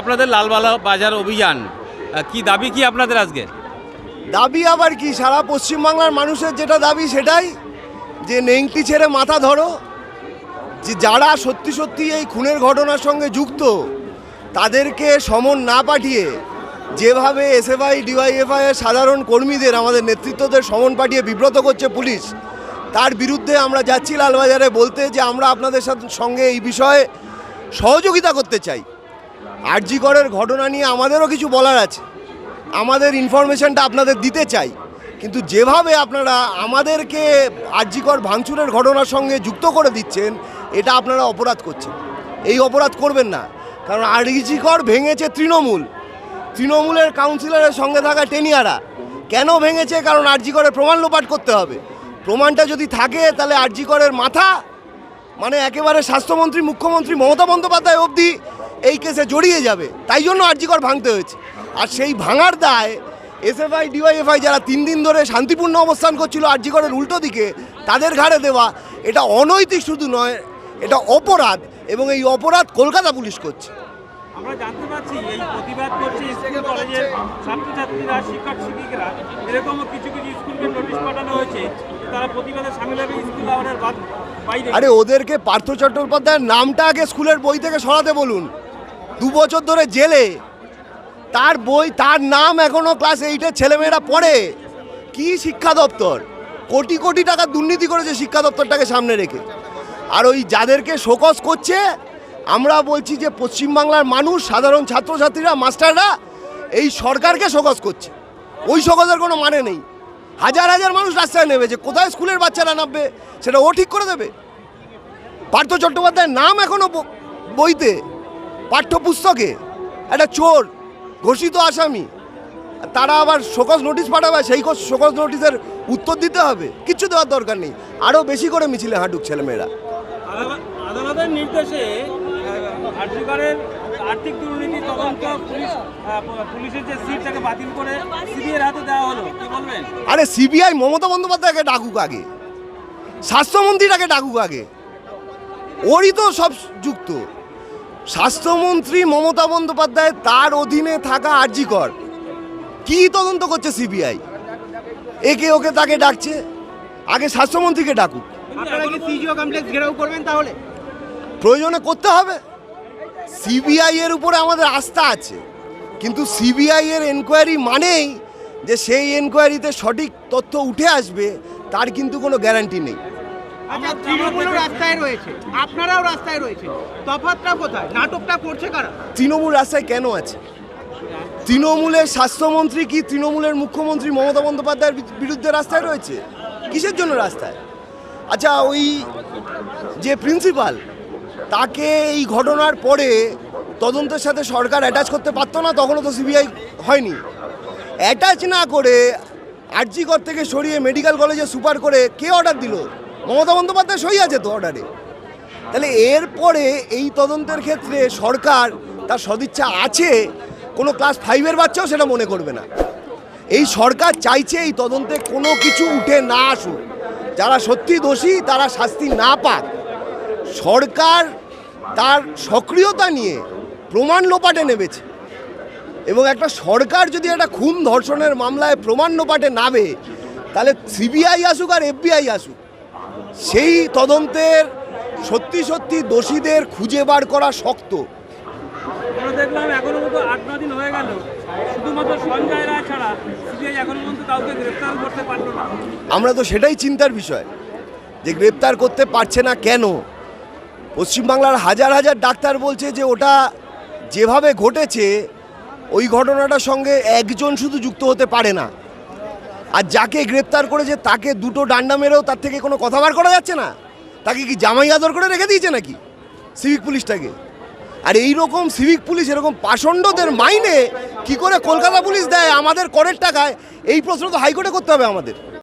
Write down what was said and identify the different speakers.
Speaker 1: আপনাদের লালবালা বাজার অভিযান কি দাবি কি আপনাদের আজকে?
Speaker 2: দাবি আবার কি? সারা পশ্চিমবাংলার মানুষের যেটা দাবি সেটাই, যে নেংটি ছেড়ে মাথা ধরো, যে যারা সত্যি সত্যি এই খুনের ঘটনার সঙ্গে যুক্ত, তাদেরকে সমন না পাঠিয়ে যেভাবে এসএফআই, ডিওয়াইএফআই এর সাধারণ কর্মীদের, আমাদের নেতৃত্বদের সমন পাঠিয়ে বিব্রত করছে পুলিশ, তার বিরুদ্ধে আমরা যাচ্ছি লালবাজারে বলতে যে আমরা আপনাদের সঙ্গে এই বিষয়ে সহযোগিতা করতে চাই। আরজিগড়ের ঘটনা নিয়ে আমাদেরও কিছু বলার আছে। আমাদের ইনফরমেশনটা আপনাদের দিতে চাই। কিন্তু যেভাবে আপনারা আমাদেরকে আরজিকর ভাঙচুরের ঘটনার সঙ্গে যুক্ত করে দিচ্ছেন, এটা আপনারা অপরাধ করছেন। এই অপরাধ করবেন না। কারণ আরজিকর ভেঙেছে তৃণমূল। তৃণমূলের কাউন্সিলরের সঙ্গে থাকা টেনিয়ারা কেন ভেঙেছে? কারণ আরজিকরের প্রমাণ লোপাট করতে হবে। প্রমাণটা যদি থাকে, তাহলে আরজিকরের মাথা মানে একেবারে স্বাস্থ্যমন্ত্রী, মুখ্যমন্ত্রী মমতা বন্দ্যোপাধ্যায় অবধি এই কেসে জড়িয়ে যাবে তাই জন্য আরজিকর ভাঙতে হয়েছে। আর সেই ভাঙার দায় এসএফআই ডিওয়াইএফআই যারা তিন দিন ধরে শান্তিপূর্ণ অবস্থান করছিল আরজিকরের উল্টো দিকে তাদের ঘাড়ে দেওয়া এটা অনৈতিক শুধু নয় এটা অপরাধ এবং এই অপরাধ কলকাতা পুলিশ করছে।
Speaker 3: আমরা জানতে পারছি এই প্রতিবাদ করছে স্কুল কলেজের ছাত্রছাত্রীরা শিক্ষক শিক্ষিকারা এরকমও কিছু কিছু স্কুলকে নোটিশ পাঠানো হয়েছে তারা প্রতিবাদে সামিল হবে স্কুল আওয়ারের বাদ-
Speaker 2: আরে ওদেরকে পার্থ চট্টোপাধ্যায়ের নামটা আগে স্কুলের বই থেকে সরাতে বলুন। দু বছর ধরে জেলে। তার বই, তার নাম এখনও ক্লাস এইটের ছেলেমেয়েরা পড়ে। কি শিক্ষা দপ্তর? কোটি কোটি টাকা দুর্নীতি করেছে শিক্ষা দপ্তরটাকে সামনে রেখে। আর ওই যাদেরকে শোকস করছে, আমরা বলছি যে পশ্চিমবাংলার মানুষ, সাধারণ ছাত্রছাত্রীরা, মাস্টাররা, এই সরকারকে শোকস করছে। ওই শোকসের কোনো মানে নেই। হাজার হাজার মানুষ রাস্তায় নেমেছে কোথায় স্কুলের বাচ্চারা নামবে, সেটা ও ঠিক করে দেবে। পার্থ চট্টোপাধ্যায়ের নাম এখনও ব- বইতে পাঠ্যপুস্তকে? একটা চোর ঘোষিত আসামি। তারা আবার শোকজ নোটিশ পাঠাবে সেই শোকজ নোটিশের উত্তর দিতে হবে। কিচ্ছু দেওয়ার দরকার নেই। আরও বেশি করে মিছিলে হাঁটুক ছেলেমেয়েরা।
Speaker 3: আদালতের নির্দেশে আর্যিকরের আর্থিক দুর্নীতি তদন্ত পুলিশ পুলিশের যে সিট তাকে বাতিল করে হাতে দেওয়া হলো। কি বলবেন?
Speaker 2: আরে সিবিআই মমতা বন্দ্যোপাধ্যায়কে ডাকুক আগে। স্বাস্থ্যমন্ত্রীটাকে ডাকুক আগে। ওরই তো সব যুক্ত। স্বাস্থ্যমন্ত্রী মমতা বন্দ্যোপাধ্যায় তার অধীনে থাকা আর্জিকর। কি তদন্ত করছে সিবিআই? একে ওকে তাকে ডাকছে আগে স্বাস্থ্যমন্ত্রীকে ডাকুক। প্রয়োজনে করতে হবে। সিবিআই এর উপরে আমাদের আস্থা আছে। কিন্তু সিবিআই এর এনকোয়ারি মানেই যে সেই এনকোয়ারিতে সঠিক তথ্য উঠে আসবে তার কিন্তু কোনো গ্যারান্টি নেই।
Speaker 4: আমরা তৃণমূলও রাস্তায় রয়েছে। আপনারাও রাস্তায় রয়েছে তফাৎটা কোথায়? নাটকটা করছে কারা?
Speaker 2: তৃণমূল রাস্তায় কেন আছে? তৃণমূলের স্বাস্থ্যমন্ত্রী কি তৃণমূলের মুখ্যমন্ত্রী মমতা বন্দ্যোপাধ্যায়ের বিরুদ্ধে রাস্তায় রয়েছে? কিসের জন্য রাস্তায়? আচ্ছা ওই যে প্রিন্সিপাল, তাকে এই ঘটনার পরে তদন্তের সাথে সরকার অ্যাটাচ করতে পারতো না, তখনও তো সিবিআই হয়নি। অ্যাটাচ না করে আরজিকর থেকে সরিয়ে মেডিকেল কলেজে সুপার করে কে অর্ডার দিল? মমতা বন্দ্যোপাধ্যায় সই আছে তো অর্ডারে তাহলে এরপরে এই তদন্তের ক্ষেত্রে সরকার তার সদিচ্ছা আছে? কোনো ক্লাস ফাইভের বাচ্চাও সেটা মনে করবে না। এই সরকার চাইছে এই তদন্তে কোনো কিছু উঠে না আসুক। যারা সত্যি দোষী, তারা শাস্তি না পাক। সরকার তার সক্রিয়তা নিয়ে প্রমাণ লোপাটে নেমেছে। এবং একটা সরকার যদি একটা খুন ধর্ষণের মামলায় প্রমাণ লোপাটে নামে, তাহলে সিবিআই আসুক আর এফবিআই আসুক সেই তদন্তের সত্যি সত্যি দোষীদের খুঁজে বার করা শক্ত।
Speaker 3: আমরা দেখলাম এখনও মতো আট ন দিন হয়ে গেল। শুধুমাত্র সঞ্জয় রায় ছাড়া সিবিআই এখনও পর্যন্ত কাউকে গ্রেফতার করতে পারল না।
Speaker 2: আমরা তো সেটাই চিন্তার বিষয় যে গ্রেপ্তার করতে পারছে না কেন? পশ্চিমবাংলার হাজার হাজার ডাক্তার বলছে যে ওটা যেভাবে ঘটেছে ওই ঘটনাটার সঙ্গে একজন শুধু যুক্ত হতে পারে না। আর যাকে গ্রেপ্তার করেছে, তাকে দুটো ডান্ডা মেরেও তার থেকে কোনো কথা বার করা যাচ্ছে না? তাকে কি জামাই আদর করে রেখে দিয়েছে নাকি সিভিক পুলিশটাকে? আর এই রকম সিভিক পুলিশ, এরকম পাষণ্ডদের মাইনে কি করে কলকাতা পুলিশ দেয় আমাদের করের টাকায়? এই প্রশ্ন তো হাইকোর্টে করতে হবে আমাদের।